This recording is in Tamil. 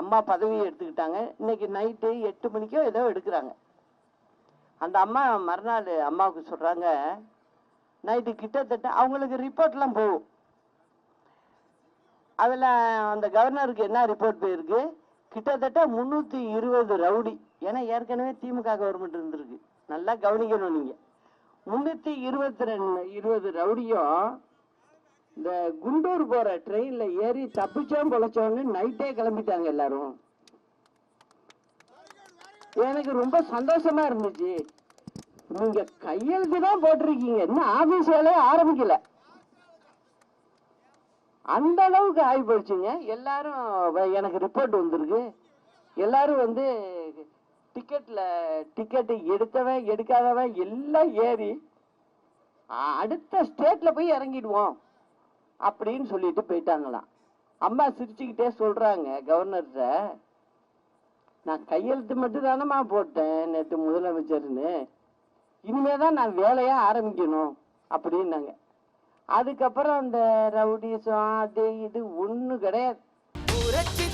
அம்மா பதவியை எடுத்துக்கிட்டாங்க. இன்னைக்கு நைட்டு எட்டு மணிக்கோ ஏதோ எடுக்கிறாங்க. அந்த அம்மா மறுநாள் அம்மாவுக்கு சொல்கிறாங்க நைட்டு கிட்டத்தட்ட அவங்களுக்கு ரிப்போர்ட்லாம் போகும். அதில் அந்த கவர்னருக்கு என்ன ரிப்போர்ட் போயிருக்கு? கிட்டத்தட்ட முந்நூற்றி இருபது ரவுடி. ஏன்னா ஏற்கனவே திமுக கவர்மெண்ட் இருந்திருக்கு. நல்லா கவனிக்கணும் நீங்கள் முந்நூற்றி இருபத்தி ரெண்டு இருபது ரவுடியும் இந்த குண்டூர் போகிற ட்ரெயினில் ஏறி தப்பிச்சோம் பொழைச்சோன்னு நைட்டே கிளம்பிட்டாங்க எல்லாரும். எனக்கு ரொம்ப சந்தோஷமா இருந்துச்சு. நீங்க கையெழுத்து தான் போட்டிருக்கீங்க. இன்னும் ஆபீஸ் வேலையே ஆரம்பிக்கல. அந்த அளவுக்கு ஆகி போயிடுச்சுங்க எல்லாரும் வ- எனக்கு ரிப்போர்ட் வந்திருக்கு. எல்லாரும் வந்து டிக்கெட்ல டிக்கெட் எடுத்தவன் எடுக்காதவன் எல்லாம் ஏறி அடுத்த ஸ்டேட்ல போய் இறங்கிடுவோம். அப்படின்னு சொல்லிட்டு போயிட்டாங்களாம். அம்மா சிரிச்சுக்கிட்டே சொல்றாங்க கவர்னர்கிட்ட நான் கையெழுத்து மட்டும் தானம்மா போட்டேன் நேற்று முதலமைச்சர்னு. இனிமே தான் நான் வேலையாக ஆரம்பிக்கணும் அப்படின்னாங்க. அதுக்கப்புறம் அந்த ரவுடிசம் அது இது ஒன்றும் கிடையாது. புரட்சி